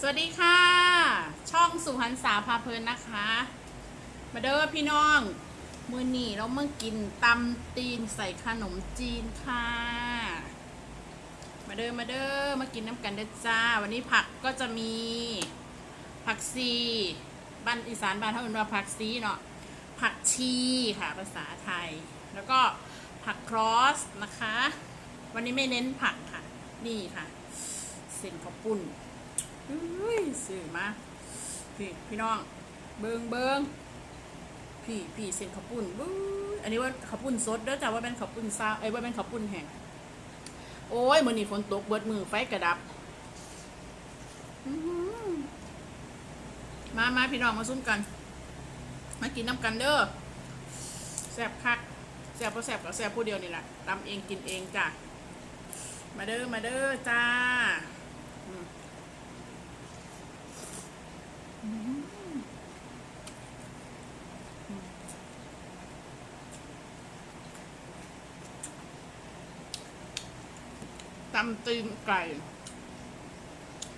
สวัสดีค่ะ ช่องสุหันษาพาเพลินนะคะ มาเด้อพี่น้อง มือนี่เราเมื่อกินตำตีนใส่ขนมจีนค่ะ มาเด้อมาเด้อมากินน้ำกันเด้อจ้า วันนี้ผักก็จะมีผักซีบ้านอีสานบ้านเขาเรียกว่าผักซีเนาะผักชีค่ะภาษาไทย แล้วก็ผักครอสนะคะ วันนี้ไม่เน้นผักค่ะ นี่ค่ะเส้นข้าวปุ้น อุ้ยสื่อมาพี่พี่น้อง เบิงเบิงพี่พี่เส้นข้าวปุ้นบู๊ยอันนี้ว่าข้าวปุ้นสดเด้อจ้าว่าเป็นข้าวปุ้นซาเอ้ว่าเป็นข้าวปุ้นแห้งโอ้ยมื้อนี้ฝนตกเบิดมือไฟกระดับมามาพี่น้องมาซุ่มกัน มากินน้ำกันเด้อแซ่บคักแซ่บเพราะแซ่บกับแซ่บผู้เดียวนี่แหละตำเองกินเองจ้ะมาเด้อมาเด้อจ้า ตำตีนไก่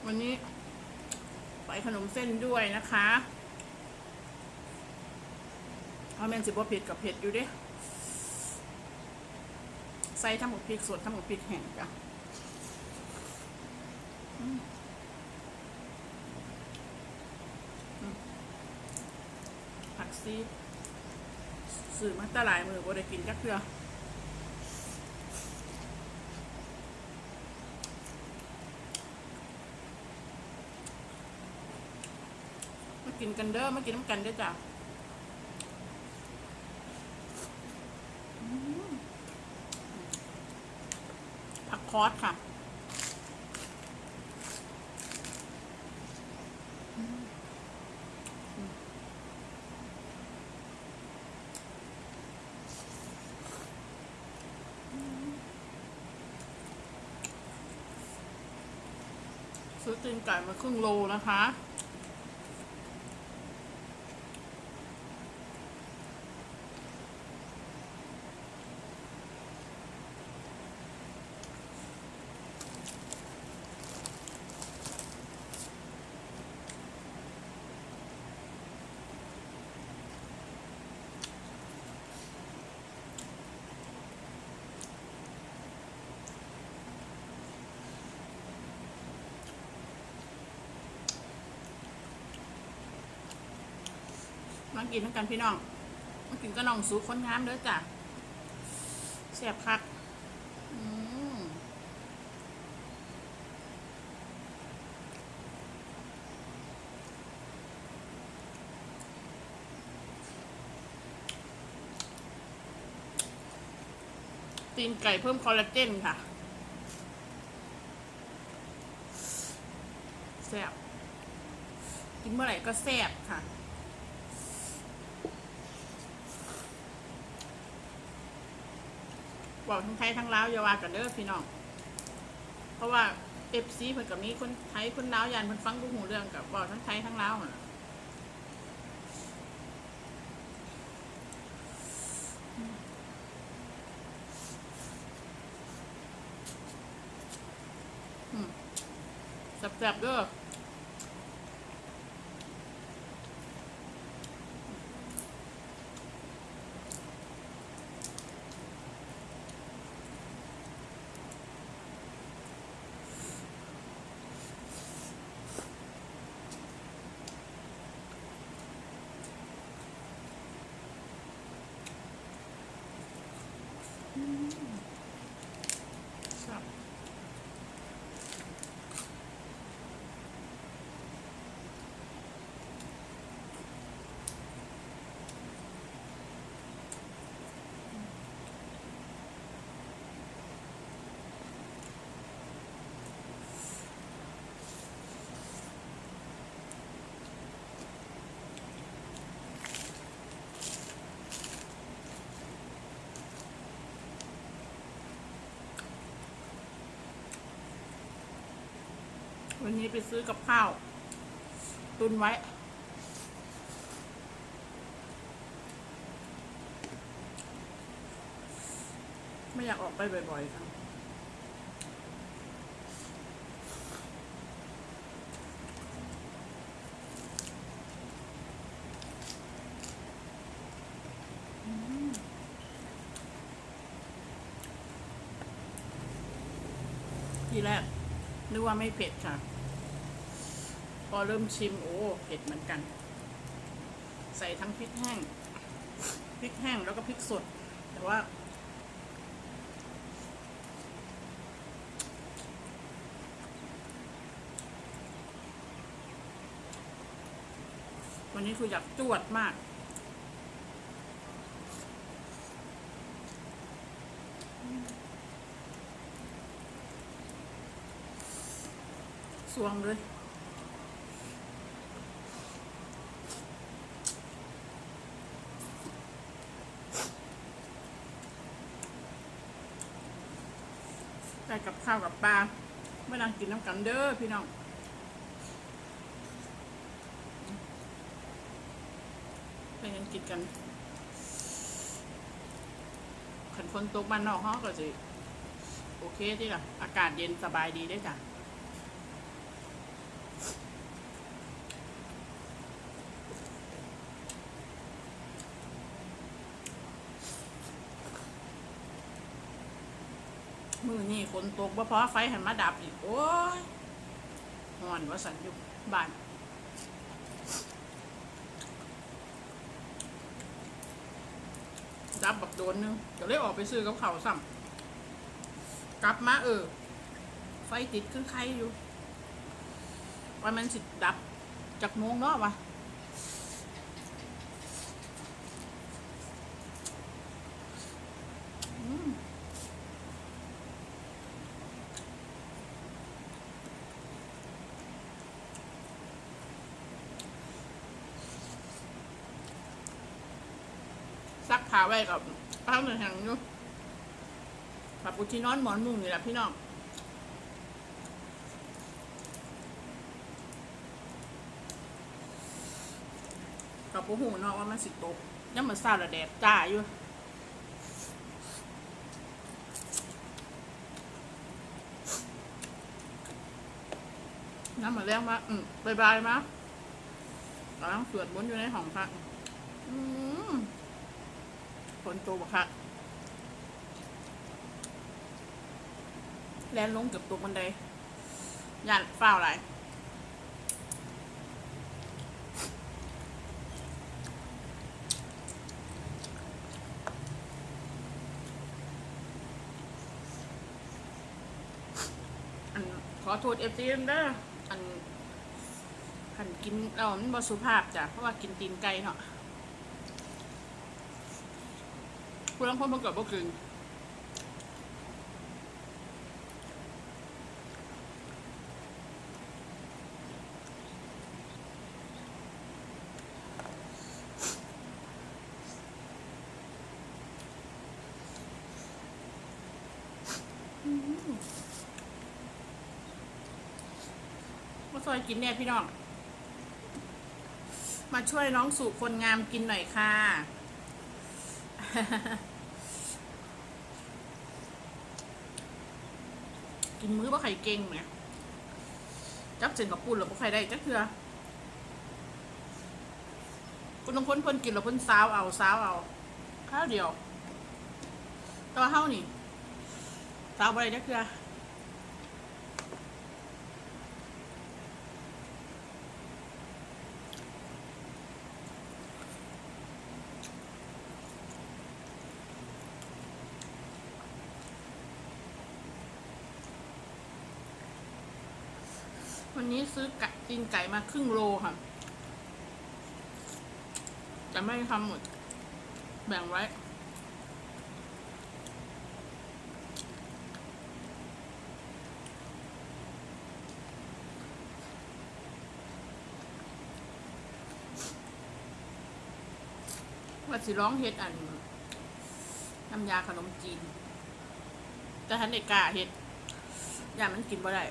วันนี้ใส่ขนมเส้นด้วยนะคะเอาแมนสิบว่าเผ็ดกับเผ็ดอยู่ดิใส่ทั้งหมดพริกสดทั้งหมดพริกแห้งจ้ะผักซีสื่อมาแตหลายมือบ่ได้กินจักเพื่อ กินกันเด้อมากินน้ำกันเด้อจ้ะผักคอสค่ะซื้อตีนไก่มาครึ่งโลนะคะ มากินทั้งกันพี่น้อง มากินก็น้องสูคนงามเด้อจ้ะแซ่บคักตีนไก่เพิ่มคอลลาเจนค่ะแซ่บกินเมื่อไหร่ก็แซ่บค่ะ บอกทั้งไทยทั้งลาวอย่าว่ากันเด้อพี่น้อง เพราะว่าเอฟซีเพิ่นกับมีคนไทยคนลาวยันเพิ่นฟังดูหูเรื่องกับบอกทั้งไทยทั้งลาวหั่นแซ่บๆเด้อ วันนี้ไปซื้อกับข้าว ตุนไว้ ไม่อยากออกไปบ่อยๆค่ะทีแรกนึกว่าไม่เผ็ดค่ะ พอเริ่มชิมโอ้เผ็ดเหมือนกัน ใส่ทั้งพริกแห้งพริกแห้งแล้วก็พริกสด แต่ว่า วันนี้คืออยากจวดมากสวงเลย กับข้าวกับปลาไม่นั่งกินน้ำกันเด้อพี่น้องไปกันกินกันขันคนตกบ้านนอกห้องก็สิโอเคที่ละอากาศเย็นสบายดีได้จ้ะ มือนี่ฝนตกบ่เพราะไฟหันมาดับอีก โอ้ยหอนว่าสันอยู่บ้านดับแบักโดนนึงเดี๋ยวเลยออกไปซื้อกับเขาวซ้ำกลับมาเออ ไฟติดคือใครอยู่ว่ามันสิดับจากโมงเนาะวะอืมซักผ้า ไว้กับป้าหนึ่งแห่งอยู่ปับปุชินอนหมอนมุงนี่แหละพี่น้องกับปูหูเนาะว่ามันสิตกยังเหมือนซาระแดดจ้าอยู่น้ำมาแรงมาอืมบายบายมากำลังสวดมนต์อยู่ในห้องพระอืม ฝนตกบ่ค่ะแลนลงเกือบตกบันไดย่านฝ้าวหลายอันขอโทษเอฟซีเด้ออันหันกินเรามันบสุภาพจ้ะ เพราะว่ากินตีนไก่เนาะ คุณลังคนเพิ่งเกิดบ่กึ่งมาซอยกินเนี่ยพี่น้อง มาช่วยน้องสู่คนงามกินหน่อยค่ะ นมื้อบ่ไข่เก่งเนี่ยจับเจนกับปูนหรือบ่ไข่ได้จักเถื่อคุณต้องพ้นเพ้นกินหรือพ้นซาวเอาซาวเอาข้าวเดียวแตัวาเฮานี่ซาวบ่ได้จักเถื่อ ซื้อไก่ตีนไก่มาครึ่งโลค่ะจะไม่ทำหมด แบ่งไว้ ว่าสิร้องเฮ็ดอันน้ำยาขนมจีน แต่ทันเด็กกาเฮ็ดอย่ามันกินบ่ได้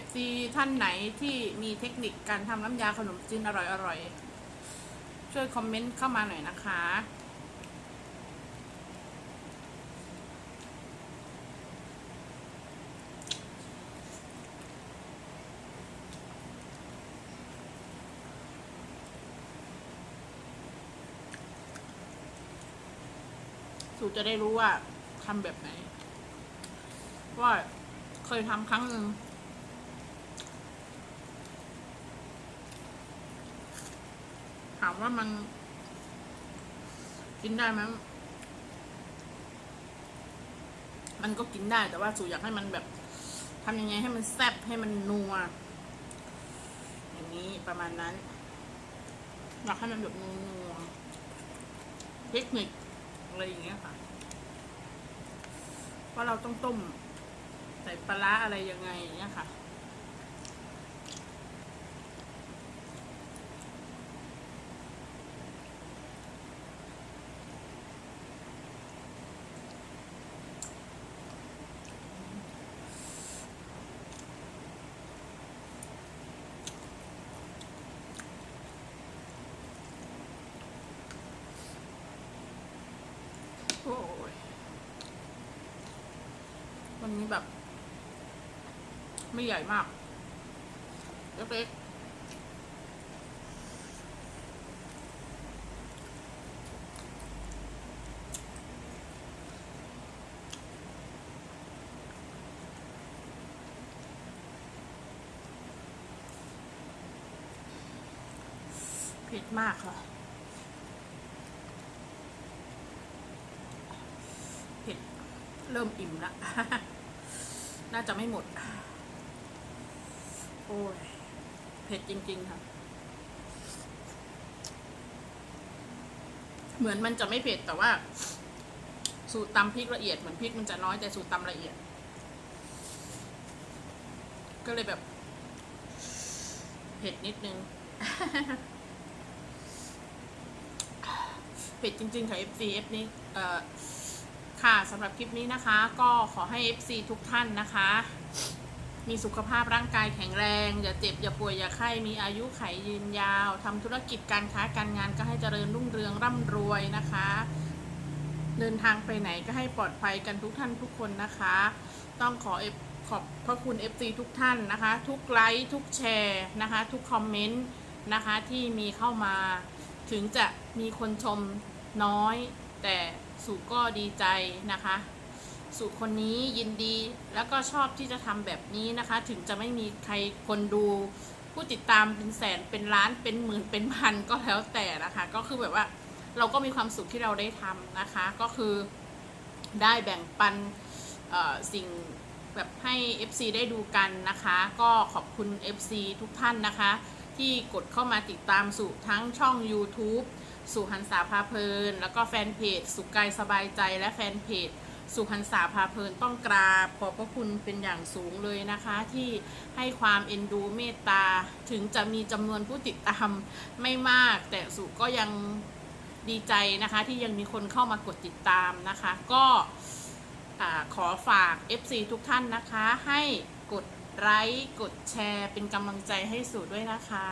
FC ท่านไหนที่มีเทคนิคการทำน้ำยาขนมจีนอร่อยๆ ช่วยคอมเมนต์เข้ามาหน่อยนะคะสูจะได้รู้ว่าทำแบบไหน ว่าเคยทำครั้งหนึ่ง ถามว่ามัน กินได้ไหมมันก็กินได้แต่ว่าสูอยากให้มันแบบทำยังไงให้มันแซ่บให้มันนัวอย่างนี้ประมาณนั้นอยากให้มันแบบนัวๆเทคนิคอะไรอย่างเงี้ยค่ะว่าเราต้องต้มใส่ปลาร้าอะไรยังไงอย่างเงี้ยค่ะ โอ้ย วันนี้แบบ ไม่ใหญ่มากเล็กๆเผ็ดมากค่ะเผ็ดเริ่มอิ่มละ น่าจะไม่หมด อ้ย เผ็ดจริง ๆ ค่ะ เหมือนมันจะไม่เผ็ดแต่ว่า สูตรตำพริกละเอียดเหมือนพริกมันจะน้อยแต่สูตรตำละเอียด ก็เลยแบบ เผ็ดนิดนึง เผ็ดจริง ๆ ค่ะ FC F นี้เอ่อค่ะสำหรับคลิปนี้นะคะ ก็ขอให้ FC ทุกท่านนะคะ มีสุขภาพร่างกายแข็งแรง อย่าเจ็บ อย่าป่วย อย่าไข้ มีอายุไขยืนยาวทำธุรกิจการค้าการงานก็ให้เจริญรุ่งเรืองร่ำรวยนะคะ เดินทางไปไหนก็ให้ปลอดภัยกันทุกท่านทุกคนนะคะ ต้องขอ F ขอบพระคุณ FC ทุกท่านนะคะ ทุกไลค์ทุกแชร์นะคะ ทุกคอมเมนต์นะคะที่มีเข้ามา ถึงจะมีคนชมน้อย แต่สุก็ดีใจนะคะ สุคนนี้ยินดีแล้วก็ชอบที่จะทำแบบนี้นะคะ ถึงจะไม่มีใครคนดูผู้ติดตามเป็นแสนเป็นล้านเป็นหมื่นเป็นพันก็แล้วแต่นะคะ ก็คือแบบว่าเราก็มีความสุขที่เราได้ทำนะคะ ก็คือได้แบ่งปันสิ่งแบบให้ FC ได้ดูกันนะคะ ก็ขอบคุณ FC ทุกท่านนะคะ ที่กดเข้ามาติดตามสู่ทั้งช่อง YouTube สุหันษาพาเพลิน แล้วก็แฟนเพจสุกายสบายใจและแฟนเพจ สุหันษาพาเพลินต้องกราบขอบพระคุณเป็นอย่างสูงเลยนะคะ ที่ให้ความเอ็นดูเมตตา ถึงจะมีจำนวนผู้ติดตามไม่มาก แต่สุก็ยังดีใจนะคะ ที่ยังมีคนเข้ามากดติดตามนะคะ ก็ขอฝาก FC ทุกท่านนะคะ ให้กดไลค์กดแชร์ เป็นกำลังใจให้สุด้วยนะคะ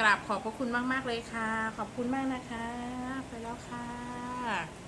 กราบขอบพระคุณมาก ๆ เลยค่ะ ขอบคุณมากนะคะ ไปแล้วค่ะ